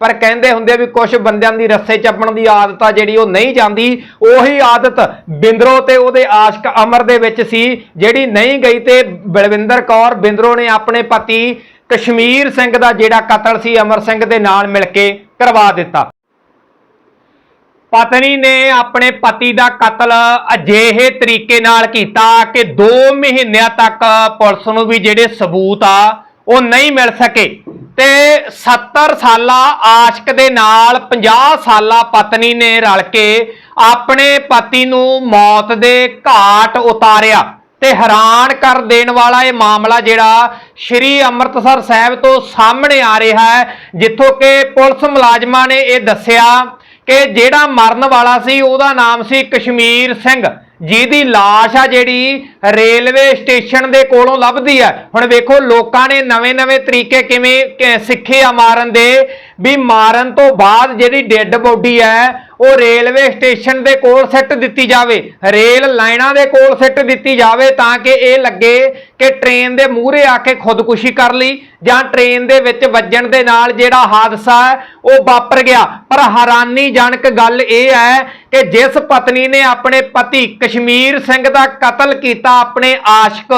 ਪਰ ਕਹਿੰਦੇ ਹੁੰਦੇ ਵੀ ਕੁਝ ਬੰਦਿਆਂ ਦੀ ਰੱਸੇ ਚੱਪਣ ਦੀ ਆਦਤ ਆ ਜਿਹੜੀ ਉਹ ਨਹੀਂ ਜਾਂਦੀ। ਉਹੀ ਆਦਤ ਬਿੰਦਰੋ ਤੇ ਉਹਦੇ ਆਸ਼ਕ ਅਮਰ ਦੇ ਵਿੱਚ ਸੀ, ਜਿਹੜੀ ਨਹੀਂ ਗਈ ਤੇ ਬਲਵਿੰਦਰ ਕੌਰ ਬਿੰਦਰੋ ਨੇ ਆਪਣੇ ਪਤੀ ਕਸ਼ਮੀਰ ਸਿੰਘ ਦਾ ਜਿਹੜਾ ਕਤਲ ਸੀ, ਅਮਰ ਸਿੰਘ ਦੇ ਨਾਲ ਮਿਲ ਕੇ ਕਰਵਾ ਦਿੱਤਾ। ਪਤਨੀ ਨੇ ਆਪਣੇ ਪਤੀ ਦਾ ਕਤਲ ਅਜਿਹੇ ਤਰੀਕੇ ਨਾਲ ਕੀਤਾ ਕਿ 2 ਮਹੀਨਿਆਂ ਤੱਕ ਪੁਲਿਸ ਨੂੰ ਵੀ ਜਿਹੜੇ ਸਬੂਤ ਆ, ਉਹ ਨਹੀਂ ਮਿਲ ਸਕੇ। ਤੇ 70 ਸਾਲਾ ਆਸ਼ਕ ਦੇ ਨਾਲ 50 ਸਾਲਾ ਪਤਨੀ ਨੇ ਰਲ ਕੇ ਆਪਣੇ ਪਤੀ ਨੂੰ ਮੌਤ ਦੇ ਘਾਟ ਉਤਾਰਿਆ ਤੇ ਹੈਰਾਨ ਕਰ ਦੇਣ ਵਾਲਾ ਇਹ ਮਾਮਲਾ ਜਿਹੜਾ ਸ਼੍ਰੀ ਅੰਮ੍ਰਿਤਸਰ ਸਾਹਿਬ ਤੋਂ ਸਾਹਮਣੇ ਆ ਰਿਹਾ ਹੈ, ਜਿੱਥੋਂ ਕਿ ਪੁਲਿਸ ਮੁਲਾਜ਼ਮਾਂ ਨੇ ਇਹ ਦੱਸਿਆ ਕਿ ਜਿਹੜਾ ਮਰਨ ਵਾਲਾ ਸੀ, ਉਹਦਾ ਨਾਮ ਸੀ ਕਸ਼ਮੀਰ ਸਿੰਘ। ਜਿਹਦੀ ਲਾਸ਼ ਆ ਜਿਹੜੀ ਰੇਲਵੇ ਸਟੇਸ਼ਨ ਦੇ ਕੋਲੋਂ ਲੱਭਦੀ ਹੈ ਹੁਣ ਵੇਖੋ, ਲੋਕਾਂ ਨੇ ਨਵੇਂ-ਨਵੇਂ ਤਰੀਕੇ ਕਿਵੇਂ, ਕਿ- ਸਿੱਖੇ ਆ ਮਾਰਨ ਦੇ ਵੀ ਮਾਰਨ ਤੋਂ ਬਾਅਦ ਜਿਹੜੀ ਡੈੱਡ ਬੋਡੀ ਹੈ, ਉਹ ਰੇਲਵੇ ਸਟੇਸ਼ਨ ਦੇ ਕੋਲ ਸਿੱਟ ਦਿੱਤੀ ਜਾਵੇ। ਰੇਲ ਲਾਈਨਾਂ ਦੇ ਕੋਲ ਸਿੱਟ ਦਿੱਤੀ ਜਾਵੇ ਤਾਂ ਕਿ ਇਹ ਲੱਗੇ ਕਿ ਟ੍ਰੇਨ ਦੇ ਮੂਹਰੇ ਆ ਕੇ ਖੁਦਕੁਸ਼ੀ ਕਰ ਲਈ ਜਾਂ ਟ੍ਰੇਨ ਦੇ ਵਿੱਚ ਵੱਜਣ ਦੇ ਨਾਲ ਜਿਹੜਾ ਹਾਦਸਾ ਹੈ, ਉਹ ਵਾਪਰ ਗਿਆ। ਪਰ ਹੈਰਾਨੀਜਨਕ ਗੱਲ ਇਹ ਹੈ ਕਿ ਜਿਸ ਪਤਨੀ ਨੇ ਆਪਣੇ ਪਤੀ ਕਸ਼ਮੀਰ ਸਿੰਘ ਦਾ ਕਤਲ ਕੀਤਾ, ਆਪਣੇ ਆਸ਼ਕ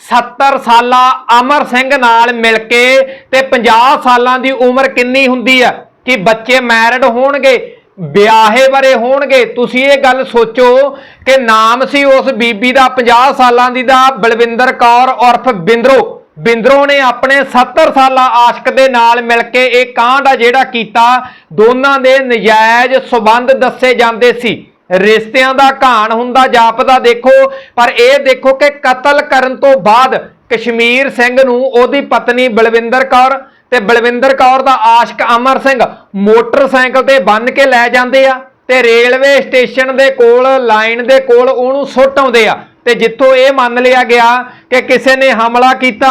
70 ਸਾਲਾ ਅਮਰ ਸਿੰਘ ਨਾਲ ਮਿਲ ਕੇ ਤੇ 50 ਸਾਲਾਂ ਦੀ ਉਮਰ ਕਿੰਨੀ ਹੁੰਦੀ ਹੈ ਕਿ ਬੱਚੇ ਮੈਰਿਡ ਹੋਣਗੇ, ਵਿਆਹੇ ਬਾਰੇ ਹੋਣਗੇ? ਤੁਸੀਂ ਇਹ ਗੱਲ ਸੋਚੋ ਕਿ ਨਾਮ ਸੀ ਉਸ ਬੀਬੀ ਦਾ 50 ਸਾਲਾਂ ਦੀ ਦਾ, ਬਲਵਿੰਦਰ ਕੌਰ ਉਰਫ ਬਿੰਦਰੋ। ਬਿੰਦਰੋ ਨੇ ਆਪਣੇ 70 ਸਾਲਾ ਆਸ਼ਕ ਦੇ ਨਾਲ ਮਿਲ ਕੇ ਇਹ ਕਾਂਡ ਆ ਜਿਹੜਾ ਕੀਤਾ, ਦੋਨਾਂ ਦੇ ਨਜਾਇਜ਼ ਸਬੰਧ ਦੱਸੇ ਜਾਂਦੇ ਸੀ। ਰਿਸ਼ਤਿਆਂ ਦਾ ਘਾਣ ਹੁੰਦਾ, ਜਾਪਦਾ ਦੇਖੋ, ਪਰ ਇਹ ਦੇਖੋ ਕਿ ਕਤਲ ਕਰਨ ਤੋਂ ਬਾਅਦ ਕਸ਼ਮੀਰ ਸਿੰਘ ਨੂੰ ਉਹਦੀ ਪਤਨੀ ਬਲਵਿੰਦਰ ਕੌਰ ਤੇ ਬਲਵਿੰਦਰ ਕੌਰ ਦਾ ਆਸ਼ਕ ਅਮਰ ਸਿੰਘ ਮੋਟਰਸਾਈਕਲ ਤੇ ਬੰਨ ਕੇ ਲੈ ਜਾਂਦੇ ਆ ਤੇ ਰੇਲਵੇ ਸਟੇਸ਼ਨ ਦੇ ਕੋਲ, ਲਾਈਨ ਦੇ ਕੋਲ ਉਹਨੂੰ ਸੁੱਟ ਆਉਂਦੇ ਆ। ਤੇ ਜਿੱਥੋਂ ਇਹ ਮੰਨ ਲਿਆ ਗਿਆ ਕਿ ਕਿਸੇ ਨੇ ਹਮਲਾ ਕੀਤਾ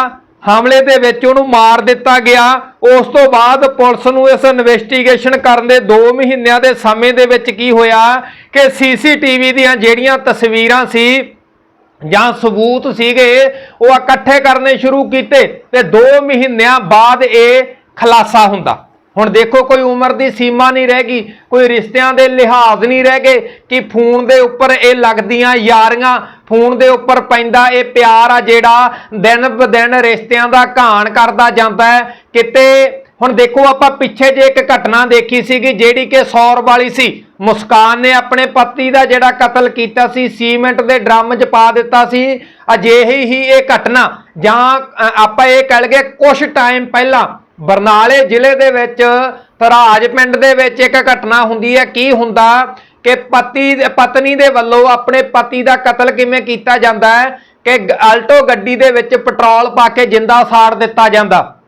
ਹਮਲੇ ਦੇ ਵਿੱਚ ਉਹਨੂੰ ਮਾਰ ਦਿੱਤਾ ਗਿਆ। ਉਸ ਤੋਂ ਬਾਅਦ ਪੁਲਿਸ ਨੂੰ ਇਸ ਇਨਵੈਸਟੀਗੇਸ਼ਨ ਕਰਨ ਦੇ 2 ਮਹੀਨਿਆਂ ਦੇ ਸਮੇਂ ਦੇ ਵਿੱਚ ਕੀ ਹੋਇਆ ਕਿ ਸੀਸੀਟੀਵੀ ਦੀਆਂ ਜਿਹੜੀਆਂ ਤਸਵੀਰਾਂ ਸੀ ਜਾਂ ਸਬੂਤ ਸੀਗੇ, ਉਹ ਇਕੱਠੇ ਕਰਨੇ ਸ਼ੁਰੂ ਕੀਤੇ ਤੇ 2 ਮਹੀਨਿਆਂ ਬਾਅਦ ਇਹ ਖਲਾਸਾ ਹੁੰਦਾ। ਹੁਣ ਦੇਖੋ, ਕੋਈ ਉਮਰ ਦੀ ਸੀਮਾ ਨਹੀਂ ਰਹਿ ਗਈ, ਕੋਈ ਰਿਸ਼ਤਿਆਂ ਦੇ ਲਿਹਾਜ਼ ਨਹੀਂ ਰਹਿ ਗਏ ਕਿ ਫੋਨ ਦੇ ਉੱਪਰ ਇਹ ਲੱਗਦੀਆਂ ਯਾਰੀਆਂ ਫੋਨ ਦੇ ਉੱਪਰ ਪੈਂਦਾ ਇਹ ਪਿਆਰ ਆ ਜਿਹੜਾ ਦਿਨ ਬ ਦਿਨ ਰਿਸ਼ਤਿਆਂ ਦਾ ਘਾਣ ਕਰਦਾ ਜਾਂਦਾ ਹੈ। ਕਿਤੇ ਹੁਣ ਦੇਖੋ ਆਪਾਂ ਪਿੱਛੇ ਜੇ ਇੱਕ ਘਟਨਾ ਦੇਖੀ ਸੀਗੀ ਜਿਹੜੀ ਕਿ ਸੌਰ ਵਾਲੀ ਸੀ। ਮੁਸਕਾਨ ਨੇ ਆਪਣੇ ਪਤੀ ਦਾ ਜਿਹੜਾ ਕਤਲ ਕੀਤਾ ਸੀ, ਸੀਮੈਂਟ ਦੇ ਡਰਮ 'ਚ ਪਾ ਦਿੱਤਾ ਸੀ। ਅਜਿਹੀ ਹੀ ਇਹ ਘਟਨਾ ਜਾਂ ਆਪਾਂ ਇਹ ਕਹਿ ਲਈਏ ਕੁਝ ਟਾਈਮ ਪਹਿਲਾਂ ਬਰਨਾਲੇ ਜ਼ਿਲ੍ਹੇ ਦੇ ਵਿੱਚ ਤਰਾਜ ਪਿੰਡ ਦੇ ਵਿੱਚ ਇੱਕ ਘਟਨਾ ਹੁੰਦੀ ਹੈ। ਕੀ ਹੁੰਦਾ? ਕਿ ਪਤੀ ਪਤਨੀ ਦੇ ਵੱਲੋਂ ਆਪਣੇ ਪਤੀ ਦਾ ਕਤਲ ਕਿਵੇਂ ਕੀਤਾ ਜਾਂਦਾ ਹੈ? ਕਿ ਗ- ਆਲਟੋ ਗੱਡੀ ਦੇ ਵਿੱਚ ਪੈਟਰੋਲ ਪਾ ਕੇ ਜਿੰਦਾ ਸਾੜ ਦਿੱਤਾ ਜਾਂਦਾ।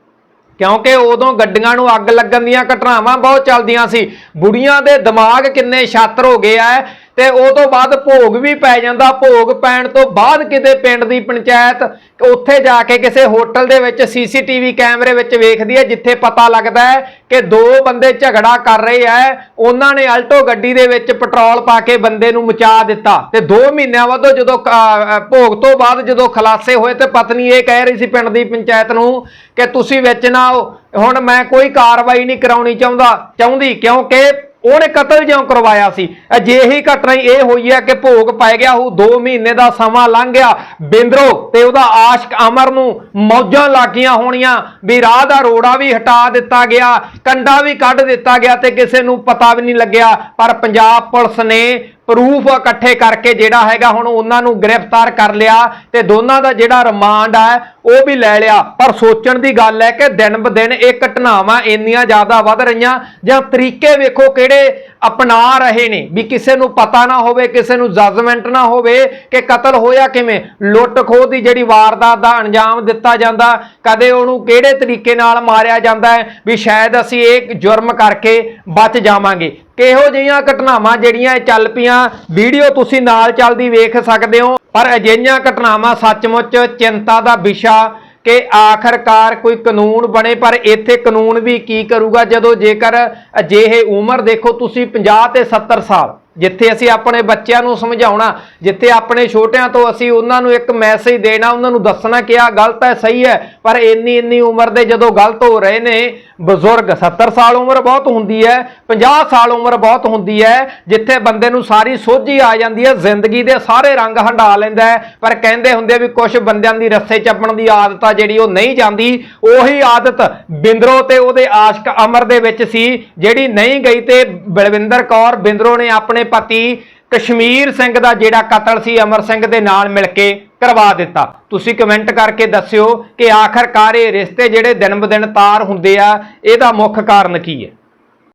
ਕਿਉਂਕਿ ਉਦੋਂ ਗੱਡੀਆਂ ਨੂੰ ਅੱਗ ਲੱਗਣ ਦੀਆਂ ਘਟਨਾਵਾਂ ਬਹੁਤ ਚੱਲਦੀਆਂ ਸੀ। ਬੁੜੀਆਂ ਦੇ ਦਿਮਾਗ ਕਿੰਨੇ ਛਾਤਰ ਹੋ ਗਏ ਆ। ਤੇ ਉਹ ਤੋਂ ਬਾਅਦ ਭੋਗ ਵੀ ਪੈ ਜਾਂਦਾ। ਭੋਗ ਪੈਣ ਤੋਂ ਬਾਅਦ ਕਿਤੇ ਪਿੰਡ ਦੀ ਪੰਚਾਇਤ ਉੱਥੇ ਜਾ ਕੇ ਕਿਸੇ ਹੋਟਲ ਦੇ ਵਿੱਚ ਸੀਸੀਟੀਵੀ ਕੈਮਰੇ ਵਿੱਚ ਵੇਖਦੀ ਹੈ ਜਿੱਥੇ ਪਤਾ ਲੱਗਦਾ ਹੈ ਕਿ ਦੋ ਬੰਦੇ ਝਗੜਾ ਕਰ ਰਹੇ ਆ ਉਹਨਾਂ ਨੇ ਅਲਟੋ ਗੱਡੀ ਦੇ ਵਿੱਚ ਪੈਟਰੋਲ ਪਾ ਕੇ ਬੰਦੇ ਨੂੰ ਮਚਾ ਦਿੱਤਾ। ਤੇ 2 ਮਹੀਨਿਆਂ ਬਾਅਦ ਜਦੋਂ ਅ, ਭੋਗ ਤੋਂ ਬਾਅਦ ਜਦੋਂ ਖਲਾਸੇ ਹੋਏ ਤੇ ਪਤਨੀ ਇਹ ਕਹਿ ਰਹੀ ਸੀ ਪਿੰਡ ਦੀ ਪੰਚਾਇਤ ਨੂੰ ਕਿ ਤੁਸੀਂ ਵਿੱਚ ਨਾ ਆਓ। ਹੁਣ ਮੈਂ ਕੋਈ ਕਾਰਵਾਈ ਨਹੀਂ ਕਰਾਉਣੀ ਚਾਹੁੰਦਾ ਚਾਹੁੰਦੀ ਕਿਉਂਕਿ ਉਹਨੇ ਕਤਲ ਜਿਉਂ ਕਰਵਾਇਆ ਸੀ। ਅਜਿਹੀ ਘਟਨਾ ਇਹ ਹੋਈ ਹੈ ਕਿ ਭੋਗ ਪੈ ਗਿਆ ਉਹ 2 ਮਹੀਨੇ ਦਾ ਸਮਾਂ ਲੰਘ ਗਿਆ। ਬਿੰਦਰੋ ਤੇ ਉਹਦਾ ਆਸ਼ਕ ਅਮਰ ਨੂੰ ਮੌਜਾਂ ਲੱਗੀਆਂ ਹੋਣੀਆਂ ਵੀ ਰਾਹ ਦਾ ਰੋੜਾ ਵੀ ਹਟਾ ਦਿੱਤਾ ਗਿਆ, ਕੰਡਾ ਵੀ ਕੱਢ ਦਿੱਤਾ ਗਿਆ ਤੇ ਕਿਸੇ ਨੂੰ ਪਤਾ ਵੀ ਨਹੀਂ ਲੱਗਿਆ। ਪਰ ਪੰਜਾਬ ਪੁਲਿਸ ਨੇ ਪ੍ਰੂਫ ਇਕੱਠੇ ਕਰਕੇ ਜਿਹੜਾ ਹੈਗਾ ਹੁਣ ਉਹਨਾਂ ਨੂੰ ਗ੍ਰਿਫਤਾਰ ਕਰ ਲਿਆ ਤੇ ਦੋਨਾਂ ਦਾ ਜਿਹੜਾ ਰਿਮਾਂਡ ਹੈ ਉਹ ਵੀ ਲੈ ਲਿਆ। ਪਰ ਸੋਚਣ ਦੀ ਗੱਲ ਹੈ ਕਿ ਦਿਨ ਬ ਦਿਨ ਇਹ ਘਟਨਾਵਾਂ ਇੰਨੀਆਂ ਜ਼ਿਆਦਾ ਵੱਧ ਰਹੀਆਂ ਜਾਂ ਤਰੀਕੇ ਵੇਖੋ ਕਿਹੜੇ ਅਪਣਾ ਰਹੇ ਨੇ। ਵੀ ਕਿਸੇ ਨੂੰ ਪਤਾ ਨਾ ਹੋਵੇ, ਕਿਸੇ ਨੂੰ ਜਜ਼ਮੈਂਟ ਨਾ ਹੋਵੇ ਕਿ ਕਤਲ ਹੋਇਆ ਕਿਵੇਂ। ਲੁੱਟ ਖੋਹ ਦੀ ਜਿਹੜੀ ਵਾਰਦਾਤ ਦਾ ਅੰਜਾਮ ਦਿੱਤਾ ਜਾਂਦਾ, ਕਦੇ ਉਹਨੂੰ ਕਿਹੜੇ ਤਰੀਕੇ ਨਾਲ ਮਾਰਿਆ ਜਾਂਦਾ ਹੈ, ਵੀ ਸ਼ਾਇਦ ਅਸੀਂ ਇਹ ਜੁਰਮ ਕਰਕੇ ਬਚ ਜਾਵਾਂਗੇ। ਕਿਹੋ ਜਿਹੀਆਂ ਘਟਨਾਵਾਂ ਜਿਹੜੀਆਂ ਇਹ ਚੱਲ ਪਈਆਂ? ਵੀਡੀਓ ਤੁਸੀਂ ਨਾਲ ਚੱਲਦੀ ਵੇਖ ਸਕਦੇ ਹੋ, ਪਰ ਅਜਿਹੀਆਂ ਘਟਨਾਵਾਂ ਸੱਚਮੁੱਚ ਚਿੰਤਾ ਦਾ ਵਿਸ਼ਾ ਕਿ ਆਖਰਕਾਰ ਕੋਈ ਕਾਨੂੰਨ ਬਣੇ, ਪਰ ਇੱਥੇ ਕਾਨੂੰਨ ਵੀ ਕੀ ਕਰੂਗਾ? ਜਦੋਂ ਜੇਕਰ ਅਜਿਹੇ ਉਮਰ ਦੇਖੋ ਤੁਸੀਂ 50 ਤੇ 70 ਸਾਲ ਜਿੱਥੇ ਅਸੀਂ ਆਪਣੇ ਬੱਚਿਆਂ ਨੂੰ ਸਮਝਾਉਣਾ, ਜਿੱਥੇ ਆਪਣੇ ਛੋਟਿਆਂ ਤੋਂ ਅਸੀਂ ਉਹਨਾਂ ਨੂੰ ਇੱਕ ਮੈਸੇਜ ਦੇਣਾ, ਉਹਨਾਂ ਨੂੰ ਦੱਸਣਾ ਕਿ ਆਹ ਗਲਤ ਹੈ, ਸਹੀ ਹੈ, ਪਰ ਇੰਨੀ ਇੰਨੀ ਉਮਰ ਦੇ ਜਦੋਂ ਗਲਤ ਹੋ ਰਹੇ ਨੇ, ਬਜ਼ੁਰਗ 70 ਸਾਲ ਉਮਰ ਬਹੁਤ ਹੁੰਦੀ ਹੈ 50 ਸਾਲ ਉਮਰ ਬਹੁਤ ਹੁੰਦੀ ਹੈ, ਜਿੱਥੇ ਬੰਦੇ ਨੂੰ ਸਾਰੀ ਸੋਝੀ ਆ ਜਾਂਦੀ ਹੈ, ਜ਼ਿੰਦਗੀ ਦੇ ਸਾਰੇ ਰੰਗ ਹੰਡਾ ਲੈਂਦਾ ਪਰ ਕਹਿੰਦੇ ਹੁੰਦੇ ਵੀ ਕੁਝ ਬੰਦਿਆਂ ਦੀ ਰੱਸੇ ਚੱਪਣ ਦੀ ਆਦਤ ਆ ਜਿਹੜੀ ਉਹ ਨਹੀਂ ਜਾਂਦੀ, ਉਹੀ ਆਦਤ ਬਿੰਦਰੋ ਤੇ ਉਹਦੇ ਆਸ਼ਕ ਅਮਰ ਦੇ ਵਿੱਚ ਸੀ, ਜਿਹੜੀ ਨਹੀਂ ਗਈ ਤੇ ਬਲਵਿੰਦਰ ਕੌਰ ਬਿੰਦਰੋ ਨੇ ਆਪਣੇ ਪਤੀ ਕਸ਼ਮੀਰ ਸਿੰਘ ਦਾ ਜਿਹੜਾ ਕਤਲ ਸੀ, ਅਮਰ ਸਿੰਘ ਦੇ ਨਾਲ ਮਿਲ ਕੇ ਕਰਵਾ ਦਿੱਤਾ। ਤੁਸੀਂ ਕਮੈਂਟ ਕਰਕੇ ਦੱਸਿਓ ਕਿ ਆਖਰਕਾਰ ਇਹ ਰਿਸ਼ਤੇ ਜਿਹੜੇ ਦਿਨ ਬ ਦਿਨ ਤਾਰ ਹੁੰਦੇ ਆ, ਇਹਦਾ ਮੁੱਖ ਕਾਰਨ ਕੀ ਹੈ?